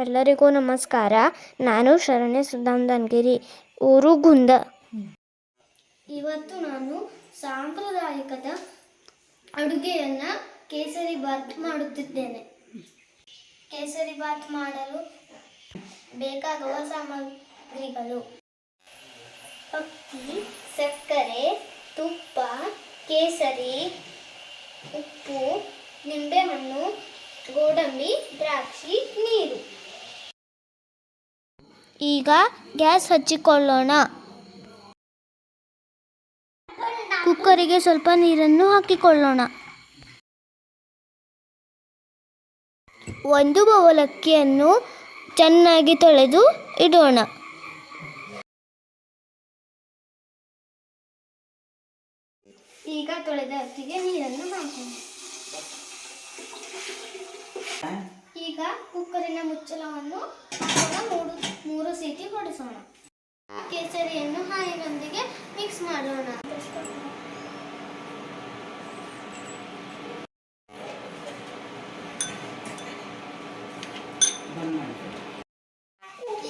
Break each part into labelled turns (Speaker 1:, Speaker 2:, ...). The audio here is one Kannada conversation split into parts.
Speaker 1: ಎಲ್ಲರಿಗೂ ನಮಸ್ಕಾರ. ನಾನು ಶರಣ್ಯ ಸುಧಾಂದನ್ಗಿರಿ ಊರು ಗುಂದ ಇವತ್ತು ನಾನು ಸಾಂಪ್ರದಾಯಿಕದ ಅಡುಗೆಯನ್ನು ಕೇಸರಿ ಬಾತ್ ಮಾಡುತ್ತಿದ್ದೇನೆ. ಕೇಸರಿ ಬಾತ್ ಮಾಡಲು ಬೇಕಾಗುವ ಸಾಮಗ್ರಿಗಳು. ಅಕ್ಕಿ, ಸಕ್ಕರೆ, ತುಪ್ಪ, ಕೇಸರಿ, ಉಪ್ಪು, ನಿಂಬೆಹಣ್ಣು, ಗೋಡಂಬಿ, ದ್ರಾಕ್ಷಿ, ನೀರು. ಈಗ ಗ್ಯಾಸ್ ಹಚ್ಚಿಕೊಳ್ಳೋಣ. ಕುಕ್ಕರಿಗೆ ಸ್ವಲ್ಪ ನೀರನ್ನು ಹಾಕಿಕೊಳ್ಳೋಣ. ಒಂದು ಬೌಲ್ ಅಕ್ಕಿಯನ್ನು ಚೆನ್ನಾಗಿ ತೊಳೆದು ಇಡೋಣ. ಈಗ ತೊಳೆದ ಅಕ್ಕಿಗೆ ನೀರನ್ನು ಹಾಕೋಣ. ಈಗ ಕುಕ್ಕರಿನ ಮುಚ್ಚಳವನ್ನು ಮೂರು ಮೂರು ಸೀಟಿ ಹೊಡೆಸೋಣ. ಕೇಸರಿಯನ್ನು ಹಾಯಿನೊಂದಿಗೆ ಮಿಕ್ಸ್ ಮಾಡೋಣ.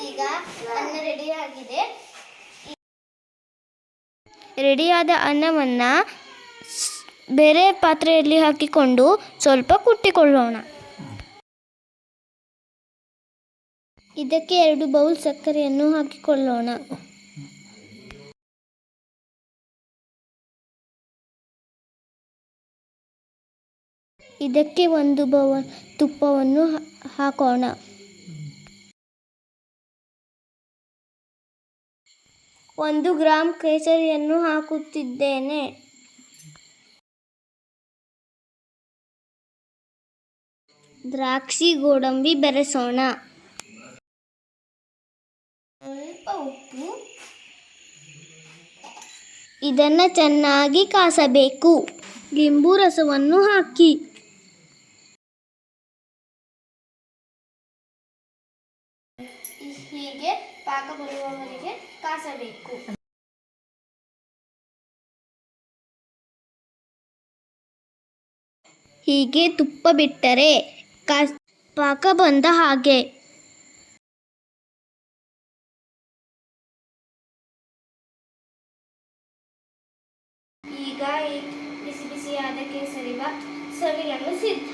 Speaker 1: ಈಗ ಅನ್ನ ರೆಡಿಯಾದ ಅನ್ನವನ್ನು ಬೇರೆ ಪಾತ್ರೆಯಲ್ಲಿ ಹಾಕಿಕೊಂಡು ಸ್ವಲ್ಪ ಕುಟ್ಟಿಕೊಳ್ಳೋಣ. ಇದಕ್ಕೆ ಎರಡು ಬೌಲ್ ಸಕ್ಕರೆಯನ್ನು ಹಾಕಿಕೊಳ್ಳೋಣ. ಇದಕ್ಕೆ ಒಂದು ಬೌ ತುಪ್ಪವನ್ನು ಹಾಕೋಣ. ಒಂದು ಗ್ರಾಂ ಕೇಸರಿಯನ್ನು ಹಾಕುತ್ತಿದ್ದೇನೆ. ದ್ರಾಕ್ಷಿ ಗೋಡಂಬಿ ಬೆರೆಸೋಣ ಸ್ವಲ್ಪ ಉಪ್ಪು ಇದನ್ನು ಚೆನ್ನಾಗಿ ಕಾಸಬೇಕು. ಲಿಂಬು ರಸವನ್ನು ಹಾಕಿ. ಹೀಗೆ ಪಾಕ ಬರುವವರೆಗೆ ಕಾಸಬೇಕು. ಹೀಗೆ ತುಪ್ಪ ಬಿಟ್ಟರೆ ಕಾ ಪಾಕ ಬಂದ ಹಾಗೆ. ಈಗ ಈ ಬಿಸಿ ಬಿಸಿಯಾದ ಕೇಸರಿ ಬಾತ್ ಸರ್ವಿಂಗನ್ನು ಸಿದ್ಧ.